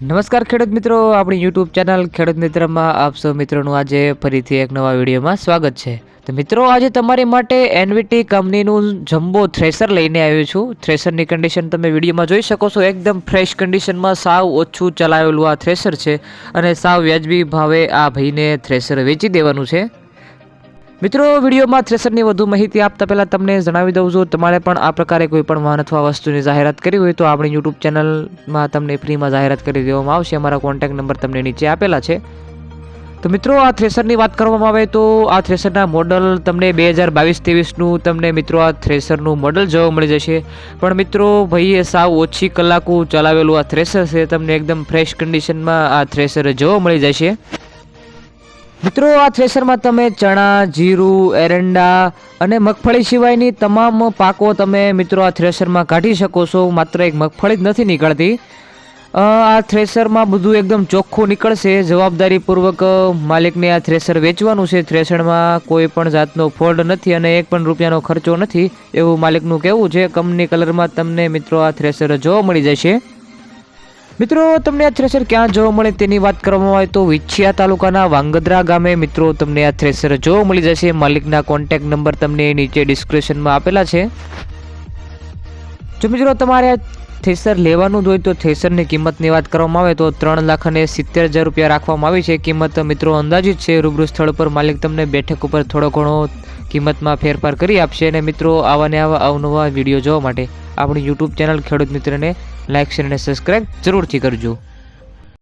નમસ્કાર ખેડૂત મિત્રો, આપણી યુટ્યુબ ચેનલ ખેડૂત મિત્રમાં આપ સૌ મિત્રોનું આજે ફરીથી એક નવા વિડીયોમાં સ્વાગત છે. તો મિત્રો, આજે તમારી માટે એનવીટી કંપનીનું જમ્બો થ્રેસર લઈને આવ્યો છું. થ્રેસરની કન્ડિશન તમે વિડીયોમાં જોઈ શકો છો, એકદમ ફ્રેશ કન્ડિશનમાં સાવ ઓછું ચલાવેલું આ થ્રેસર છે અને સાવ વ્યાજબી ભાવે આ ભાઈને થ્રેસર વેચી દેવાનું છે. મિત્રો, વિડીયોમાં થ્રેસરની વધુ માહિતી આપતા પહેલાં તમને જણાવી દઉં છું, તમારે પણ આ પ્રકારે કોઈ પણ વાહન અથવા વસ્તુની જાહેરાત કરી હોય તો આપણી યુટ્યુબ ચેનલમાં તમને ફ્રીમાં જાહેરાત કરી દેવામાં આવશે. અમારા કોન્ટેક્ટ નંબર તમને નીચે આપેલા છે. તો મિત્રો, આ થ્રેસરની વાત કરવામાં આવે તો આ થ્રેસરના મોડલ તમને બે હજાર બાવીસ ત્રેવીસનું તમને મિત્રો આ થ્રેસરનું મોડલ જોવા મળી જશે. પણ મિત્રો, ભાઈએ સાવ ઓછી કલાકો ચલાવેલું આ થ્રેસર છે, તમને એકદમ ફ્રેશ કન્ડિશનમાં આ થ્રેસર જોવા મળી જશે. મિત્રો, આ થ્રેસરમાં તમે ચણા, જીરું, એરંડા અને મગફળી સિવાયની તમામ પાકો તમે મિત્રો આ થ્રેસરમાં કાઢી શકો છો. માત્ર એક મગફળી જ નથી નીકળતી. આ થ્રેસરમાં બધું એકદમ ચોખ્ખું નીકળશે. જવાબદારીપૂર્વક માલિકને આ થ્રેસર વેચવાનું છે. થ્રેસરમાં કોઈ પણ જાતનો ફોલ્ટ નથી અને એક પણ રૂપિયાનો ખર્ચો નથી. એવું માલિકનું કહેવું છે. કંપની કલરમાં તમને મિત્રો આ થ્રેસર જોવા મળી જશે. મિત્રો, તમને આ થ્રેસર ક્યાં જોવા મળે તેની વાત કરવામાં આવે તો વિછિયા તાલુકાના વાંગદ્રા ગામે. મિત્રો, તમને આ થ્રેસર જોવા મળી જશે. માલિકના કોન્ટેક્ટ નંબર તમને નીચે ડિસ્ક્રિપ્શનમાં આપેલા છે. જો મિત્રો, તમારે આ થ્રેસર લેવાનું હોય તો થ્રેસરની કિંમતની વાત કરવામાં આવે તો ત્રણ લાખ અને સિત્તેર હજાર રૂપિયા રાખવામાં આવી છે. કિંમત, મિત્રો, અંદાજિત છે. રૂબરૂ સ્થળ પર માલિક તમને બેઠક ઉપર થોડો ઘણો કિંમતમાં ફેરફાર કરી આપશે. અને મિત્રો આવા ને આવા અવનવા વીડિયો જોવા માટે આપણી યુટ્યુબ ચેનલ ખેડૂત મિત્રને લાઇક શેર અને સબસ્ક્રાઈબ જરૂરથી કરજો.